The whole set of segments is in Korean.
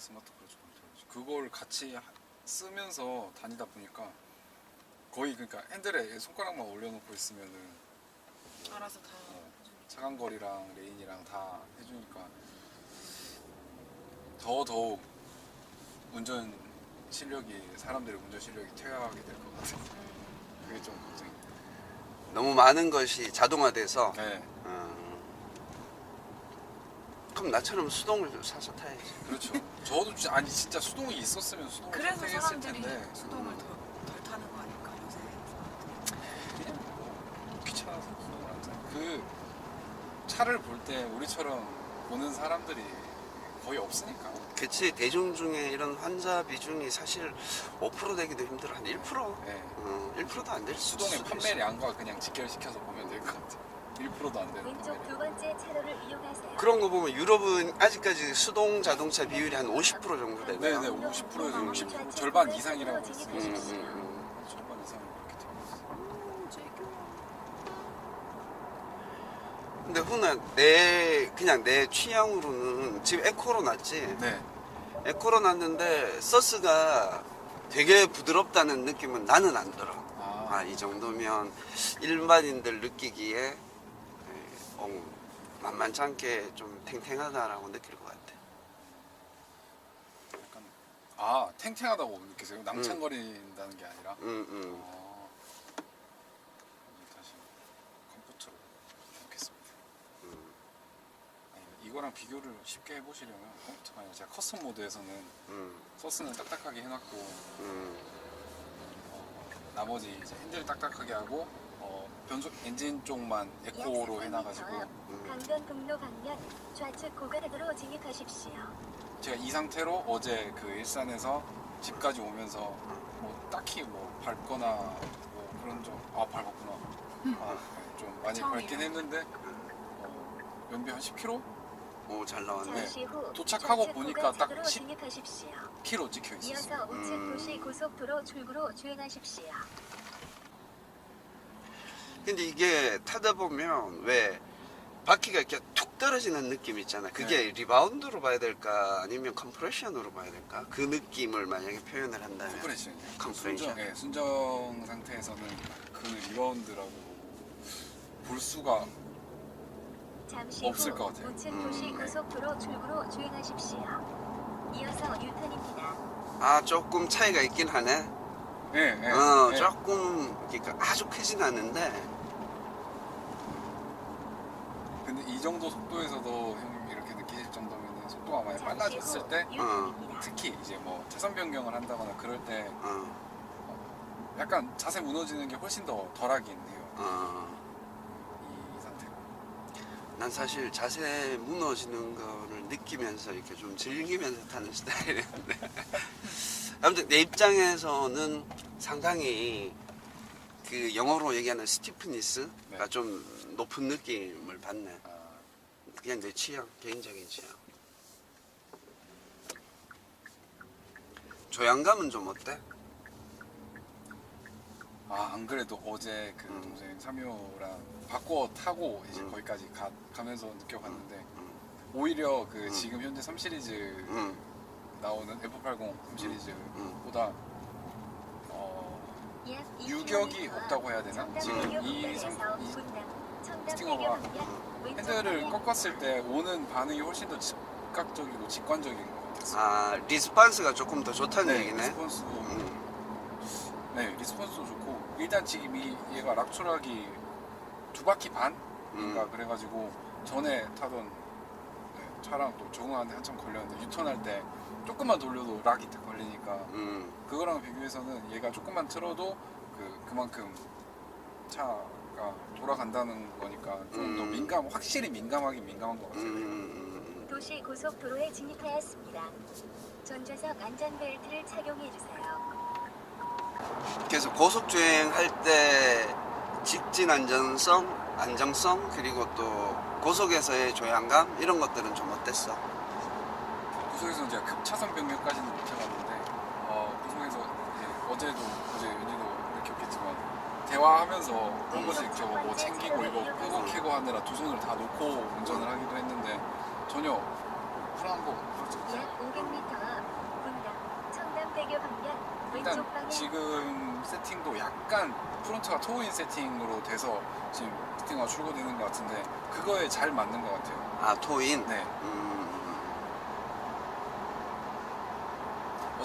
스마트 크루즈 컨트롤. 그걸 같이 하- 쓰면서 다니다 보니까 거의 그러니까 핸들에 손가락만 올려놓고 있으면은 알아서 다. 어, 차간 거리랑 레인이랑 다 해주니까 더 더욱 운전 실력이 사람들의 운전 실력이 퇴화하게 될 것 같아요. 그게 좀 걱정이. 너무 많은 것이 자동화돼서 네, 음, 그럼 나처럼 수동을 사서 타야지. 그렇죠. 저도 진짜, 아니 진짜 수동이 있었으면 수동을 그래서 선택했을 사람들이 텐데 수동을 더덜 타는 거 아닐까 요새. 그냥 뭐 귀찮아서 수동을 안 타요. 그 차를 볼 때 우리처럼 보는 사람들이 거의 없으니까. 그치 대중 중에 이런 환자 비중이 사실 5% 되기도 힘들어 한 1%? 네. 어, 1%도 안 될 수도 수동의 있어. 판매량과 그냥 직결시켜서 보면 될 것 같아요. 1%도 안 되는 왼쪽. 두 번째 차로를 이용하세요. 그런 거 보면 유럽은 아직까지 수동 자동차 비율이 한 50% 정도 되고요. 네네 50%에서 60% 절반 이상이라고 했어요. 음, 음, 음. 절반 이상 이렇게 되고 있어요. 근데 훈아 내 그냥 내 취향으로는 지금 에코로 났지. 네. 에코로 났는데 서스가 되게 부드럽다는 느낌은 나는 안 들어. 아, 아 이 정도면 일반인들 느끼기에 만만치 않게 좀 탱탱하다라고 느낄 것 같아. 약간 아 탱탱하다고 느끼세요? 낭창거린다는 게 아니라. 음, 음. 아, 이제 다시 컴퓨터로 해보겠습니다. 음, 아니, 이거랑 비교를 쉽게 해보시려면 컴퓨터가 아니라 제가 커스텀 모드에서는 음, 서스는 딱딱하게 해놨고 음. 어, 나머지 이제 핸들 딱딱하게 하고 어, 변속 엔진 쪽만 에코로 해놔가지고 음. 강변북로 방면 좌측 고가도로 진입하십시오. 제가 이 상태로 어제 그 일산에서 집까지 오면서 뭐 딱히 뭐 밟거나 뭐 그런 좀아 밟았구나 아, 네, 좀 많이 처음이에요. 밟긴 했는데 어, 연비 한 10km? 오, 잘 나왔네. 잠시 후 도착하고 좌측 보니까 딱 고가도로 10 진입하십시오. km 찍혀 있었어요. 이어서 우측 음. 도시 고속도로 출구로 주행하십시오. 근데 이게 타다 보면 왜 바퀴가 이렇게 툭 떨어지는 느낌 있잖아. 그게 리바운드로 봐야 될까 아니면 컴프레션으로 봐야 될까? 그 느낌을 만약에 표현을 한다면 컴프레션이요. 컴프레션. 순정, 예, 순정 상태에서는 그 리바운드라고 볼 수가 잠시 없을 후것 같아요. 우측 음, 도시 네. 고속도로 출구로 주행하십시오. 이어서 유턴입니다. 아 조금 차이가 있긴 하네. 예, 예, 어 예. 조금 그러니까 아주 크진 않은데 근데 이 정도 속도에서도 형님이 이렇게 느끼실 정도면 속도가 많이 빨라졌을 후때 유턴입니다. 특히 이제 뭐 차선 변경을 한다거나 그럴 때 어, 약간 자세 무너지는 게 훨씬 더 덜하긴 해요. 어. 이 상태가. 난 사실 자세 무너지는 거를 느끼면서 이렇게 좀 즐기면서 타는 스타일인데 아무튼 내 입장에서는 상당히 그 영어로 얘기하는 스티프니스가 네. 좀 높은 느낌을 받네 아, 그냥 내 취향 개인적인 취향 조향감은 좀 어때? 아, 안 그래도 어제 그 음. 동생 삼효랑 바꿔 타고 이제 음. 거기까지 가, 가면서 느껴봤는데 음, 오히려 그 음. 지금 현재 3 시리즈 음, 나오는 F80 3 시리즈보다 어, 약 유격이 2km 없다고 해야 되나? 지금 이 상- 이 스팅어가 핸들을 방향 꺾었을 때 오는 반응이 훨씬 더 즉각적이고 직관적인 것 같았어요. 아 리스판스가 조금 더 좋다는 얘기네. 리스폰스도 음, 네 리스폰스도 좋고. 일단 지금 이 얘가 락추락이 두 바퀴 반인가 음, 그래가지고 전에 타던 네, 차랑 또 적응하는데 한참 걸렸는데 유턴할 때 조금만 돌려도 락이 딱 걸리니까 음, 그거랑 비교해서는 얘가 조금만 틀어도 그 그만큼 차가 돌아간다는 거니까 좀 더 음. 민감 확실히 민감하긴 민감한 것 음, 같아요. 음, 음. 도시 고속도로에 진입하였습니다. 전좌석 안전벨트를 착용해 주세요. 그래서 고속 주행할 때 직진 안전성, 안정성 그리고 또 고속에서의 조향감 이런 것들은 좀 어땠어? 구속에서 제가 급차선 변경까지는 못 해봤는데 어, 구속에서 이제 어제도 대화하면서 한 번씩 저거 뭐 챙기고 이거 끄고 켜고 하느라 두 손을 다 놓고 운전을 하기도 했는데 전혀 쿨한 거 그렇죠. 약 500m 앞 분당 청담대교 방면 일단 왼쪽 방향 지금 세팅도 약간 프론트가 토인 세팅으로 돼서 지금 세팅가 출고되는 것 같은데 그거에 잘 맞는 것 같아요. 아 토인. 네. 음,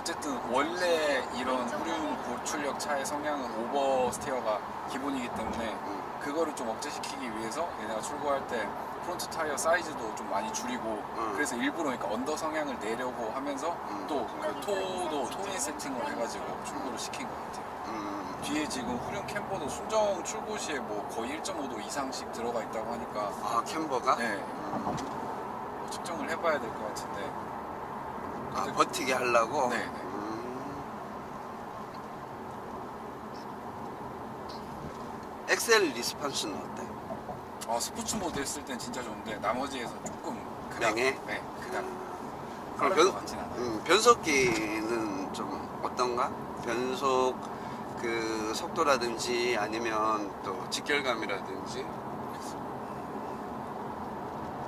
어쨌든 원래 이런 후륜 고출력 차의 성향은 오버 스티어가 기본이기 때문에 음. 그거를 좀 억제시키기 위해서 얘네가 출고할 때 프론트 타이어 사이즈도 좀 많이 줄이고 음. 그래서 일부러 그러니까 언더 성향을 내려고 하면서 음. 또그 토도 토인 세팅을 해가지고 출고를 시킨 것 같아요. 음. 뒤에 지금 후륜 캠버도 순정 출고 시에 뭐 거의 1.5도 이상씩 들어가 있다고 하니까 아 캠버가? 네, 음. 뭐 측정을 해봐야 될 것 같은데 아 버티게 하려고. 네, 네. 음. 엑셀 리스판스는 어때? 어, 스포츠 모드 했을 땐 진짜 좋은데 나머지에서 조금 그냥 맹해? 네, 그냥 그럼 빠른 것 변, 같진 않아요. 음, 변속기는 좀 어떤가? 변속 그 속도라든지 아니면 또 직결감이라든지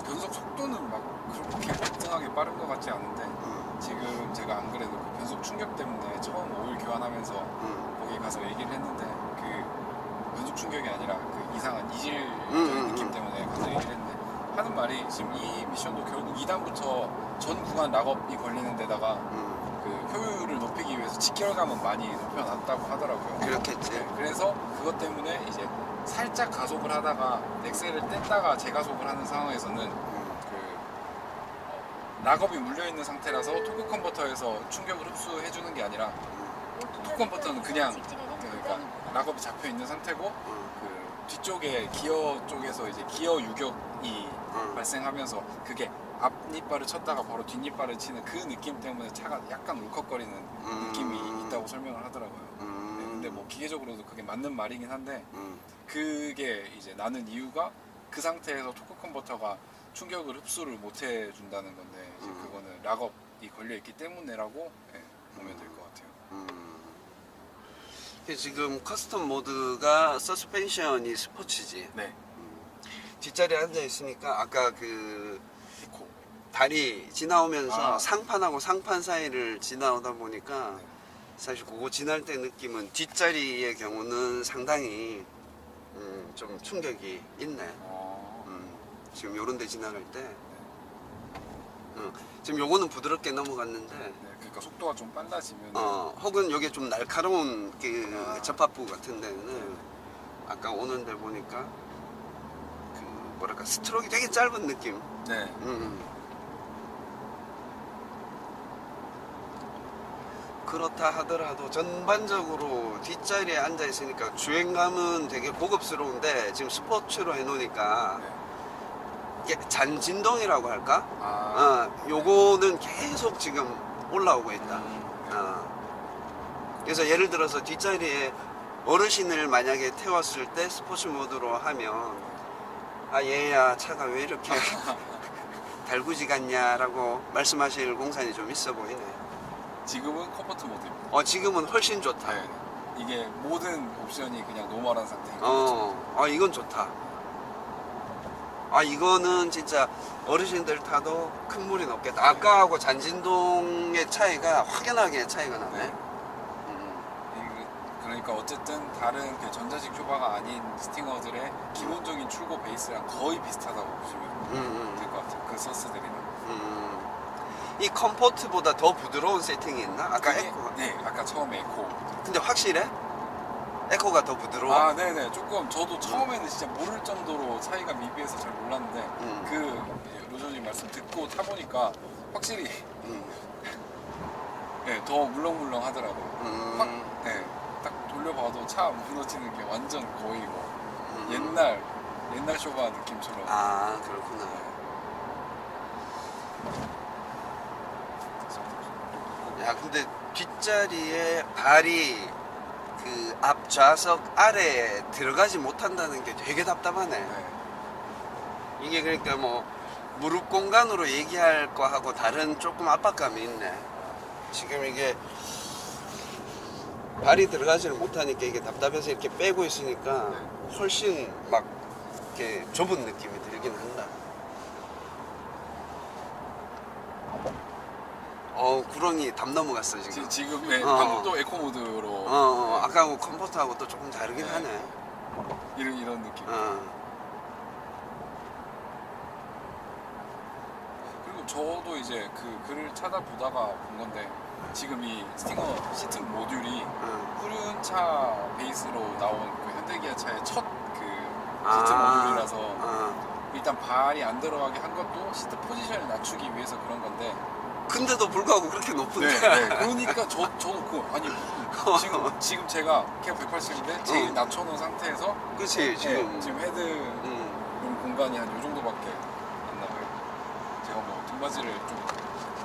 변속 속도는 막 그렇게 월등하게 빠른 것 같지 않은데 음, 지금 제가 안 그래도 그 변속 충격 때문에 처음 오일 교환하면서 음, 거기 가서 얘기를 했는데 그 변속 충격이 아니라 그 이상한 이질적인 음, 음, 느낌 음. 때문에 가서 얘기를 했는데 하는 말이 지금 이 미션도 결국 2단부터 전 구간 락업이 걸리는 데다가 음, 그 효율을 높이기 위해서 직결감은 많이 높여놨다고 하더라고요. 그렇겠지. 네, 그래서 그것 때문에 이제 살짝 가속을 하다가 엑셀을 뗐다가 재가속을 하는 상황에서는 음, 락업이 물려 있는 상태라서 토크 컨버터에서 충격을 흡수해 주는 게 아니라 토크 컨버터는 그냥 그러니까 락업이 잡혀 있는 상태고 음, 그 뒤쪽에 기어 쪽에서 이제 기어 유격이 음. 발생하면서 그게 앞니빨을 쳤다가 바로 뒷니빨을 치는 그 느낌 때문에 차가 약간 울컥거리는 음. 느낌이 있다고 설명을 하더라고요. 음, 네, 근데 뭐 기계적으로도 그게 맞는 말이긴 한데 음, 그게 이제 나는 이유가 그 상태에서 토크 컨버터가 충격을 흡수를 못 해준다는 건데 이제 음. 그거는 락업이 걸려 있기 때문에라고 예, 보면 될 것 같아요. 음. 이게 지금 커스텀 모드가 서스펜션이 스포츠지. 네, 뒷자리에 앉아 있으니까 아까 그 이코. 다리 지나오면서 아. 상판하고 상판 사이를 지나오다 보니까 네. 사실 그거 지날 때 느낌은 뒷자리의 경우는 상당히 음, 좀 충격이 있네. 어, 음, 지금 요런 데 지나갈 때 음, 지금 요거는 부드럽게 넘어갔는데 네, 그러니까 속도가 좀 빨라지면 어, 혹은 요게 좀 날카로운 그 아. 접합부 같은 데는 아까 오는데 보니까 그 뭐랄까 스트로크 되게 짧은 느낌 네, 음. 그렇다 하더라도 전반적으로 뒷자리에 앉아 있으니까 주행감은 되게 고급스러운데 지금 스포츠로 해놓으니까 네. 잔진동이라고 할까? 아, 어, 요거는 계속 지금 올라오고 있다. 음, 네. 어. 그래서 예를 들어서 뒷자리에 어르신을 만약에 태웠을 때 스포츠 모드로 하면 아 얘야 차가 왜 이렇게 달구지 같냐라고 말씀하실 공산이 좀 있어 보이네. 지금은 컴포트 모드입니다. 어 지금은 훨씬 좋다. 네, 이게 모든 옵션이 그냥 노멀한 상태인 거죠. 어, 아 이건 좋다. 아 이거는 진짜 어르신들 타도 큰 무리는 없겠다. 아까하고 잔진동의 차이가 확연하게 차이가 나네. 네. 음, 이- 그러니까 어쨌든 다른 그 전자식 쇼바가 아닌 스팅어들의 기본적인 출고 베이스랑 거의 비슷하다고 보시면 음, 음. 될것 같아요. 그 서스들이랑. 음. 이 컴포트보다 더 부드러운 세팅이 있나? 아까 그게- 에코. 네, 아까 처음에 에코. 근데 확실해? 에코가 더 부드러워? 아, 네네. 조금 저도 처음에는 진짜 모를 정도로 차이가 미비해서 잘 몰랐는데 음. 그 로저님 말씀 듣고 타보니까 확실히 음. 네, 더 물렁물렁 하더라고요. 음. 확, 네, 딱 돌려봐도 차 무너지는 게 완전 거의 뭐 음. 옛날 옛날 쇼바 느낌처럼. 아 그렇구나. 야 근데 뒷자리에 발이 그 앞 좌석 아래에 들어가지 못한다는 게 되게 답답하네. 네. 이게 그러니까 뭐 무릎 공간으로 얘기할 거하고 다른 조금 압박감이 있네. 지금 이게 발이 들어가지를 못하니까 이게 답답해서 이렇게 빼고 있으니까 훨씬 막 이렇게 좁은 느낌이 들긴 한다. 어 구렁이 담 넘어갔어 지금. 지, 지금 네, 어. 방금도 에코 모드로 어, 어 그 컴포트하고 또 조금 다르긴 네. 하네. 이런 이런 느낌. 어. 그리고 저도 이제 그 글을 찾아보다가 본 건데 지금 이 스팅어 시트 모듈이 어. 후륜차 베이스로 나온 그 현대기아차의 첫그 아. 시트 모듈이라서 어. 일단 발이 안 들어가게 한 것도 시트 포지션을 낮추기 위해서 그런 건데 근데도 불구하고 그렇게 네, 높은데. 네. 그러니까 저 저도 그 아니 지금 지금 제가 키가 180인데 제일 어. 낮춰놓은 상태에서 그치 네, 지금. 지금 헤드 음. 룸 공간이 한 요 정도밖에 안 나와요. 제가 뭐 등받이를 좀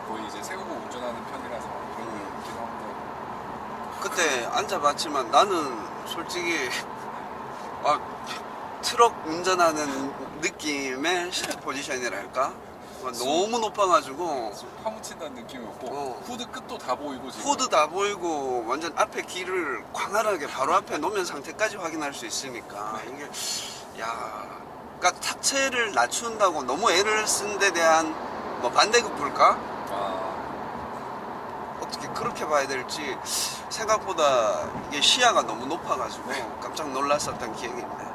거의 이제 세우고 운전하는 편이라서 그런 게 음. 있긴 한데 그때 앉아봤지만 나는 솔직히 아, 트럭 운전하는 느낌의 시트 포지션이랄까 막 너무 높아가지고. 좀 파묻힌다는 느낌이었고 어. 후드 끝도 다 보이고 지금. 후드 다 보이고 완전 앞에 길을 광활하게 바로 앞에 놓면 상태까지 확인할 수 있으니까. 이게 야 그러니까 탑체를 낮춘다고 너무 애를 쓴 데 대한 뭐 반대급부일까? 아, 어떻게 그렇게 봐야 될지 생각보다 이게 시야가 너무 높아가지고 깜짝 놀랐었던 기억이 있네